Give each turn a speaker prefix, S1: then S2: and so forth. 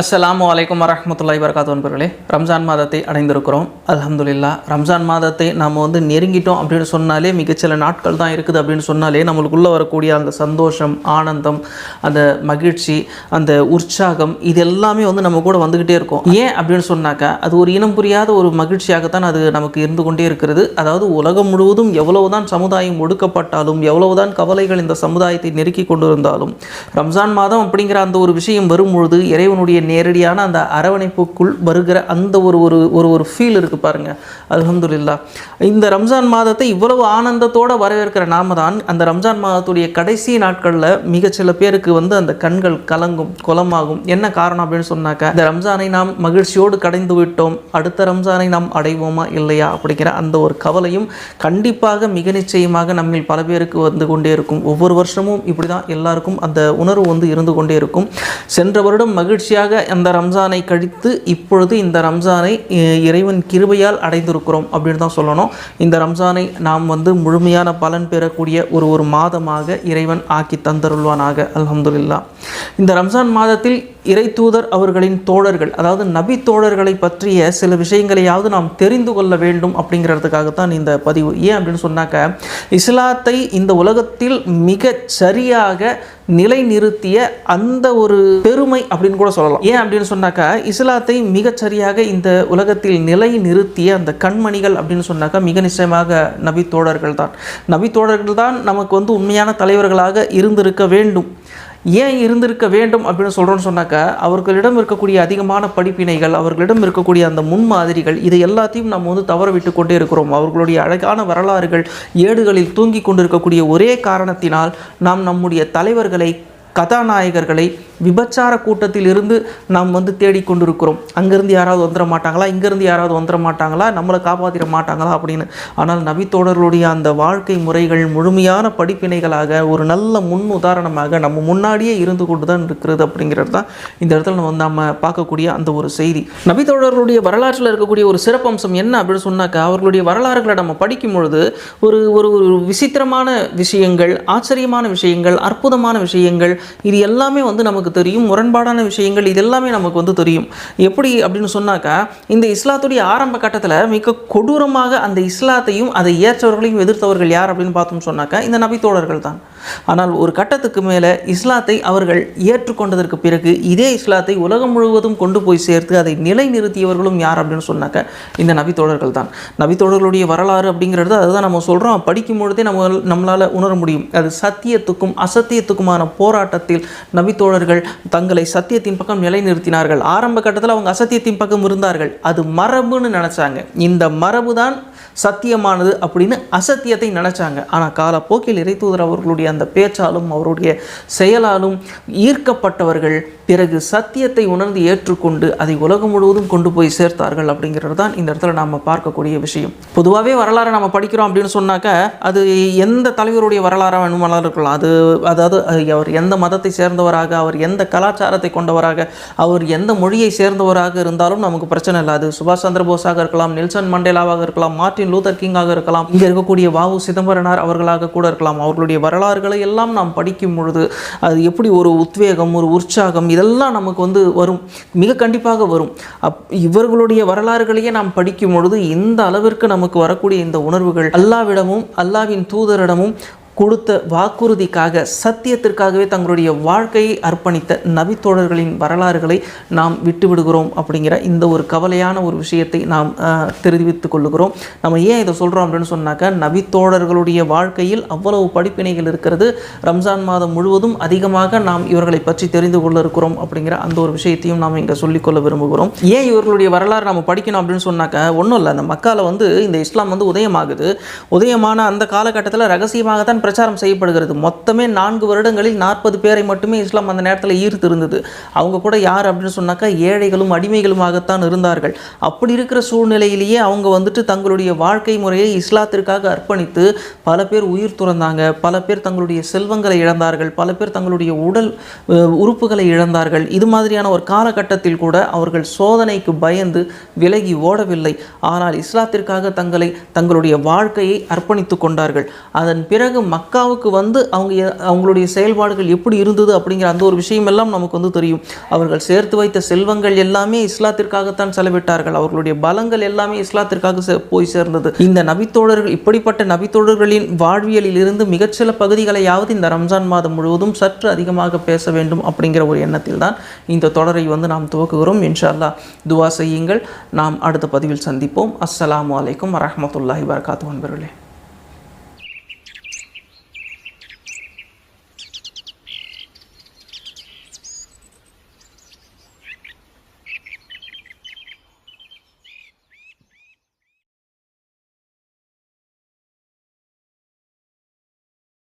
S1: அஸ்ஸலாமு அலைக்கும் வரமத்துல்லாய் வரகாத் நண்பர்களே ரம்ஜான் மாதத்தை அடைந்திருக்கிறோம். அலமதுல்லா ரம்ஜான் மாதத்தை நாம் வந்து நெருங்கிட்டோம் அப்படின்னு சொன்னாலே மிகச்சில நாட்கள் தான் இருக்குது அப்படின்னு சொன்னாலே நம்மளுக்குள்ளே வரக்கூடிய அந்த சந்தோஷம் ஆனந்தம் அந்த மகிழ்ச்சி அந்த உற்சாகம் இது எல்லாமே வந்து நம்ம கூட வந்துக்கிட்டே இருக்கும். ஏன் அப்படின்னு சொன்னாக்கா அது ஒரு இனம் புரியாத ஒரு மகிழ்ச்சியாகத்தான் அது நமக்கு இருந்து கொண்டே இருக்கிறது. அதாவது உலகம் முழுவதும் எவ்வளவுதான் சமுதாயம் ஒடுக்கப்பட்டாலும் எவ்வளவுதான் கவலைகள் இந்த சமுதாயத்தை நெருக்கி கொண்டிருந்தாலும் ரம்ஜான் மாதம் அப்படிங்கிற அந்த ஒரு விஷயம் வரும்பொழுது இறைவனுடைய நேரடியான அந்த அரவணைப்புக்குள் வருகிற அந்த ஒரு ஒரு ஒரு ஒரு ஃபீல் இருக்குது பாருங்கள் அலமதுல்லா இந்த ரம்ஜான் மாதத்தை இவ்வளவு ஆனந்தத்தோட வரவேற்கிற நாம தான் அந்த ரம்ஜான் மாதத்துடைய கடைசி நாட்களில் மிக சில பேருக்கு வந்து அந்த கண்கள் கலங்கும் குலமாகும் என்ன காரணம் அப்படின்னு சொன்னாக்க இந்த ரம்ஜானை நாம் மகிழ்ச்சியோடு கடைந்து விட்டோம். அடுத்த ரம்ஜானை நாம் அடைவோமா இல்லையா அப்படிங்கிற அந்த ஒரு கவலையும் கண்டிப்பாக மிக நிச்சயமாக நம்மில் பல பேருக்கு வந்து கொண்டே இருக்கும். ஒவ்வொரு வருஷமும் இப்படி தான் எல்லாருக்கும் அந்த உணர்வு வந்து இருந்து கொண்டே இருக்கும். சென்ற வருடம் மகிழ்ச்சியாக அந்த ரம்ஜானை கழித்து இப்பொழுது இந்த ரம்ஜானை அஹ், இறைவன் கிருபையால் அடைந்திருக்கிறோம் அப்படின்னு தான் சொல்லணும். இந்த ரம்ஜானை நாம் வந்து முழுமையான பலன் பெறக்கூடிய ஒரு ஒரு மாதமாக இறைவன் ஆக்கி தந்தருள்வானாக. அலமதுல்லா இந்த ரம்ஜான் மாதத்தில் இறை தூதர் அவர்களின் தோழர்கள் அதாவது நபி தோழர்களை பற்றிய சில விஷயங்களையாவது நாம் தெரிந்து கொள்ள வேண்டும் அப்படிங்கிறதுக்காகத்தான் இந்த பதிவு. ஏன் அப்படின்னு சொன்னாக்க இஸ்லாத்தை இந்த உலகத்தில் மிக சரியாக நிலைநிறுத்திய அந்த ஒரு பெருமை அப்படின்னு கூட சொல்லலாம். ஏன் அப்படின்னு சொன்னாக்கா இஸ்லாத்தை மிகச்சரியாக இந்த உலகத்தில் நிலை நிறுத்திய அந்த கண்மணிகள் அப்படின்னு சொன்னாக்கா மிக நிச்சயமாக நபி தோழர்கள் தான். நபி தோழர்கள் தான் நமக்கு வந்து உண்மையான தலைவர்களாக இருந்திருக்க வேண்டும். ஏன் இருந்திருக்க வேண்டும் அப்படின்னு சொல்கிறோன்னு சொன்னாக்கா அவர்களிடம் இருக்கக்கூடிய அதிகமான படிப்பினைகள் அவர்களிடம் இருக்கக்கூடிய அந்த முன்மாதிரிகள் இதை எல்லாத்தையும் நம்ம வந்து தவற விட்டு கொண்டே இருக்கிறோம். அவர்களுடைய அழகான வரலாறுகள் ஏடுகளில் தூங்கி கொண்டிருக்கக்கூடிய ஒரே காரணத்தினால் நாம் நம்முடைய தலைவர்களை கதாநாயகர்களை விபச்சார கூட்டத்தில் இருந்து நாம் வந்து தேடிக்கொண்டிருக்கிறோம். அங்கேருந்து யாராவது வந்துட மாட்டாங்களா? இங்கேருந்து யாராவது வந்துட மாட்டாங்களா? நம்மளை காப்பாற்றிட மாட்டாங்களா? அப்படின்னு. ஆனால் நபித்தோடர்களுடைய அந்த வாழ்க்கை முறைகள் முழுமையான படிப்பினைகளாக ஒரு நல்ல முன் உதாரணமாக நம்ம முன்னாடியே இருந்து கொண்டு தான் இருக்கிறது அப்படிங்கிறது தான் இந்த இடத்துல நம்ம வந்து நம்ம பார்க்கக்கூடிய அந்த ஒரு செய்தி. நபித்தோடர்களுடைய வரலாற்றில் இருக்கக்கூடிய ஒரு சிறப்பம்சம் என்ன அப்படின்னு சொன்னாக்கா அவர்களுடைய வரலாறுகளை நம்ம படிக்கும் பொழுது ஒரு ஒரு ஒரு விசித்திரமான விஷயங்கள் ஆச்சரியமான விஷயங்கள் அற்புதமான விஷயங்கள் இது எல்லாமே வந்து நமக்கு தெரியும். முரண்பாடான விஷயங்கள் இது எல்லாமே நமக்கு வந்து தெரியும். எப்படி அப்படின்னு சொன்னாக்கா இந்த இஸ்லாத்துடைய ஆரம்ப கட்டத்தில் மிக கொடூரமாக அந்த இஸ்லாத்தையும் அதை ஏற்றவர்களையும் எதிர்த்தவர்கள் யார் அப்படின்னு பார்த்தோம்னு சொன்னாக்கா இந்த நபித்தோழர்கள் தான். ஆனால் ஒரு கட்டத்துக்கு மேலே இஸ்லாத்தை அவர்கள் ஏற்றுக்கொண்டதற்கு பிறகு இதே இஸ்லாத்தை உலகம் முழுவதும் கொண்டு போய் சேர்த்து அதை நிலைநிறுத்தியவர்களும் யார் அப்படின்னு சொன்னாக்க இந்த நபித்தோழர்கள் தான். நபித்தோழர்களுடைய வரலாறு அப்படிங்கிறது அதுதான் நம்ம சொல்கிறோம் படிக்கும் பொழுதே நம்ம நம்மளால் உணர முடியும். அது சத்தியத்துக்கும் அசத்தியத்துக்குமான போராட்டம் போராட்டத்தில் நபித்தோழர்கள் தங்களை சத்தியத்தின் பக்கம் நிலைநிறுத்தினார்கள். ஆரம்ப கட்டத்தில் அவங்க அசத்தியத்தின் பக்கம் இருந்தார்கள். அது மரபுன்னு நினச்சாங்க. இந்த மரபு தான் சத்தியமானது அப்படின்னு அசத்தியத்தை நினச்சாங்க. ஆனால் காலப்போக்கில் இறைத்தூதர் அவர்களுடைய அந்த பேச்சாலும் அவருடைய செயலாலும் ஈர்க்கப்பட்டவர்கள் பிறகு சத்தியத்தை உணர்ந்து ஏற்றுக்கொண்டு அதை உலகம் முழுவதும் கொண்டு போய் சேர்த்தார்கள் அப்படிங்கிறது தான் இந்த இடத்துல நாம் பார்க்கக்கூடிய விஷயம். பொதுவாகவே வரலாறு நம்ம படிக்கிறோம் அப்படின்னு சொன்னாக்க அது எந்த தலைவருடைய வரலாறாக வேணுமானாலும் இருக்கலாம். அது அதாவது அவர் எந்த மதத்தை சேர்ந்தவராக அவர் எந்த கலாச்சாரத்தை கொண்டவராக அவர் எந்த மொழியை சேர்ந்தவராக இருந்தாலும் நமக்கு பிரச்சனை இல்லை. அது சுபாஷ் சந்திர போஸாக இருக்கலாம் நெல்சன் மண்டேலாவாக இருக்கலாம் மார்ட்டின் லூதர் கிங்காக இருக்கலாம் இங்கே இருக்கக்கூடிய வாவு சிதம்பரனார் அவர்களாக கூட இருக்கலாம். அவர்களுடைய வரலாறுகளை எல்லாம் நாம் படிக்கும் பொழுது அது எப்படி ஒரு உத்வேகம் ஒரு உற்சாகம் இதெல்லாம் நமக்கு வந்து வரும். மிக கண்டிப்பாக வரும். அப் இவர்களுடைய வரலாறுகளையே நாம் படிக்கும் பொழுது இந்த அளவிற்கு நமக்கு வரக்கூடிய இந்த உணர்வுகள் அல்லாவிடமும் அல்லாவின் தூதரிடமும் கொடுத்த வாக்குறுதிக்காக சத்தியத்திற்காகவே தங்களுடைய வாழ்க்கையை அர்ப்பணித்த நபித்தோழர்களின் வரலாறுகளை நாம் விட்டுவிடுகிறோம் அப்படிங்கிற இந்த ஒரு கவலையான ஒரு விஷயத்தை நாம் தெரிவித்துக் கொள்ளுகிறோம். நம்ம ஏன் இதை சொல்கிறோம் அப்படின்னு சொன்னாக்க நபித்தோழர்களுடைய வாழ்க்கையில் அவ்வளவு படிப்பினைகள் இருக்கிறது. ரம்ஜான் மாதம் முழுவதும் அதிகமாக நாம் இவர்களை பற்றி தெரிந்து கொள்ள இருக்கிறோம் அப்படிங்கிற அந்த ஒரு விஷயத்தையும் நாம் இங்கே சொல்லிக்கொள்ள விரும்புகிறோம். ஏன் இவர்களுடைய வரலாறு நம்ம படிக்கணும் அப்படின்னு சொன்னாக்க ஒன்றும் இல்லை. அந்த மக்களை வந்து இந்த இஸ்லாம் வந்து உதயமாகுது. உதயமான அந்த காலகட்டத்தில் ரகசியமாக தான் பிரச்சாரம் செய்யப்படுகிறது. மொத்தமே நான்கு வருடங்களில் நாற்பது பேரை மட்டுமே இஸ்லாம் அந்த நேரத்தில் ஈர்த்து இருந்தது அவங்க கூட யார் அப்படின்னு சொன்னாக்கா ஏழைகளும் அடிமைகளுமாகத்தான் இருந்தார்கள். அப்படி இருக்கிற சூழ்நிலையிலேயே அவங்க வந்துட்டு தங்களுடைய வாழ்க்கை முறையை இஸ்லாத்திற்காக அர்ப்பணித்து பல பேர் உயிர் துறந்தாங்க. பல பேர் தங்களுடைய செல்வங்களை இழந்தார்கள். பல பேர் தங்களுடைய உடல் உறுப்புகளை இழந்தார்கள். இது மாதிரியான ஒரு காலகட்டத்தில் கூட அவர்கள் சோதனைக்கு பயந்து விலகி ஓடவில்லை. ஆனால் இஸ்லாத்திற்காக தங்களை தங்களுடைய வாழ்க்கையை அர்ப்பணித்து கொண்டார்கள். அதன் பிறகு மக்காவுக்கு வந்து அவங்க அவங்களுடைய செயல்பாடுகள் எப்படி இருந்தது அப்படிங்கிற அந்த ஒரு விஷயமெல்லாம் நமக்கு வந்து தெரியும். அவர்கள் சேர்த்து வைத்த செல்வங்கள் எல்லாமே இஸ்லாத்திற்காகத்தான் செலவிட்டார்கள். அவர்களுடைய பலங்கள் எல்லாமே இஸ்லாத்திற்காக போய் சேர்ந்தது. இந்த நபித்தோழர்கள் இப்படிப்பட்ட நபித்தோழர்களின் வாழ்வியலில் இருந்து மிகச்சில பகுதிகளையாவது இந்த ரம்ஜான் மாதம் முழுவதும் சற்று அதிகமாக பேச வேண்டும் அப்படிங்கிற ஒரு எண்ணத்தில் தான் இந்த தொடரை வந்து நாம் துவக்குகிறோம். இன்ஷால்லா துவா செய்யுங்கள். நாம் அடுத்த பதிவில் சந்திப்போம். அஸ்ஸலாமு அலைக்கும் வரமத்துல்லாஹி வரகாத்து நண்பர்களே